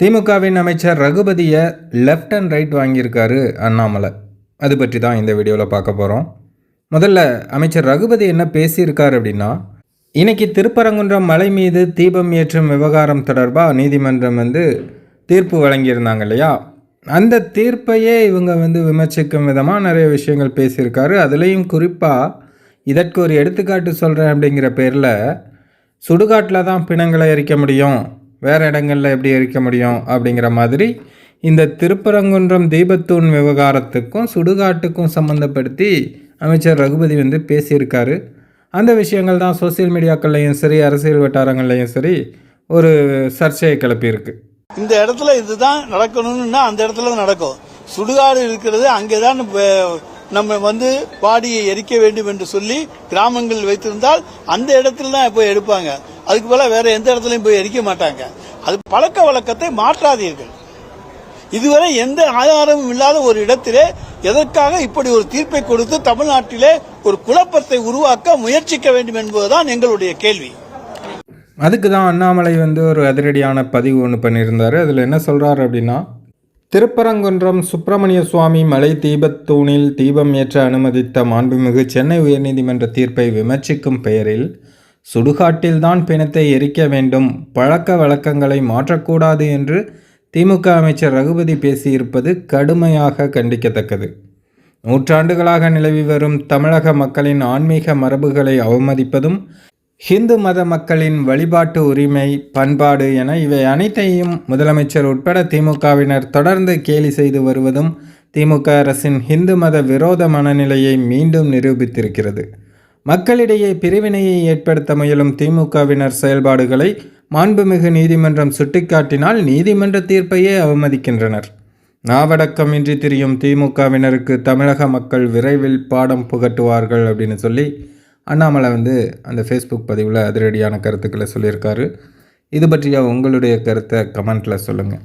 திமுகவின் அமைச்சர் ரகுபதியை left and right வாங்கியிருக்காரு அண்ணாமலை. அது பற்றி தான் இந்த வீடியோவில் பார்க்க போகிறோம் முதல்ல அமைச்சர் ரகுபதி என்ன பேசியிருக்கார் அப்படின்னா இன்றைக்கி திருப்பரங்குன்றம் மலை மீது தீபம் ஏற்றும் விவகாரம் தொடர்பாக நீதிமன்றம் வந்து தீர்ப்பு வழங்கியிருந்தாங்க இல்லையா? அந்த தீர்ப்பையே இவங்க வந்து விமர்சிக்கும் விதமாக நிறைய விஷயங்கள் பேசியிருக்காரு. அதுலேயும் குறிப்பாக இதற்கு ஒரு எடுத்துக்காட்டு சொல்கிறேன் அப்படிங்கிற பேரில் சுடுகாட்டில் தான் பிணங்களை எரிக்க முடியும். வேறு இடங்களில் எப்படி எரிக்க முடியும் அப்படிங்கிற மாதிரி இந்த திருப்பரங்குன்றம் தீபத்தூண் விவகாரத்துக்கும் சுடுகாட்டுக்கும் சம்மந்தப்படுத்தி அமைச்சர் ரகுபதி வந்து பேசியிருக்காரு. அந்த விஷயங்கள் தான் சோசியல் மீடியாக்கள்லையும் சரி அரசியல் வட்டாரங்கள்லையும் சரி ஒரு சர்ச்சையை கிளப்பியிருக்கு. இந்த இடத்துல இதுதான் நடக்கணும்னா அந்த இடத்துல தான் நடக்கும். சுடுகாடு இருக்கிறது அங்கேதான் ப- நம்ம வந்து பாடியை எரிக்க வேண்டும் என்று சொல்லி கிராமங்கள் வைத்திருந்தால் அந்த இடத்துல தான் இப்போ எடுப்பாங்க. அதுக்கு போல வேற எந்த இடத்துலயும் போய் எரிக்க மாட்டாங்க. அது பழக்க வழக்கத்தை மாற்றாதீர்கள். இதுவரை எந்த ஆதாரமும் இல்லாத ஒரு இடத்திலே எதற்காக இப்படி ஒரு தீர்ப்பை கொடுத்து தமிழ்நாட்டிலே ஒரு குழப்பத்தை உருவாக்க முயற்சிக்க வேண்டும் என்பதுதான் எங்களுடைய கேள்வி. அதுக்கு தான் அண்ணாமலை வந்து ஒரு அதிரடியான பதிவு ஒன்று பண்ணியிருந்தார். அதில் என்ன சொல்கிறார் அப்படின்னா திருப்பரங்குன்றம் சுப்பிரமணிய சுவாமி மலை தீபத்தூணில் தீபம் ஏற்ற அனுமதித்த மாண்புமிகு சென்னை உயர்நீதிமன்ற தீர்ப்பை விமர்சிக்கும் பெயரில் சுடுகாட்டில்தான் பிணத்தை எரிக்க வேண்டும். பழக்க வழக்கங்களை மாற்றக்கூடாது என்று திமுக அமைச்சர் ரகுபதி பேசியிருப்பது கடுமையாக கண்டிக்கத்தக்கது. நூற்றாண்டுகளாக நிலவி வரும் தமிழக மக்களின் ஆன்மீக மரபுகளை அவமதிப்பதும் ஹிந்து மத மக்களின் வழிபாட்டு உரிமை பண்பாடு என இவை அனைத்தையும் முதலமைச்சர் உட்பட திமுகவினர் தொடர்ந்து கேலி செய்து வருவதும் திமுக அரசின் ஹிந்து மத விரோத மனநிலையை மீண்டும் நிரூபித்திருக்கிறது. மக்களிடையே பிரிவினையை ஏற்படுத்த முயலும் திமுகவினர் செயல்பாடுகளை மாண்புமிகு நீதிமன்றம் சுட்டிக்காட்டினால் நீதிமன்ற தீர்ப்பையே அவமதிக்கின்றனர். நாவடக்கமின்றி திரியும் திமுகவினருக்கு தமிழக மக்கள் விரைவில் பாடம் புகட்டுவார்கள் அப்படின்னு சொல்லி அண்ணாமலை வந்து அந்த ஃபேஸ்புக் பதிவில் அதிரடியான கருத்துக்களை சொல்லியிருக்காரு. இது பற்றிய உங்களுடைய கருத்தை கமெண்ட்டில் சொல்லுங்கள்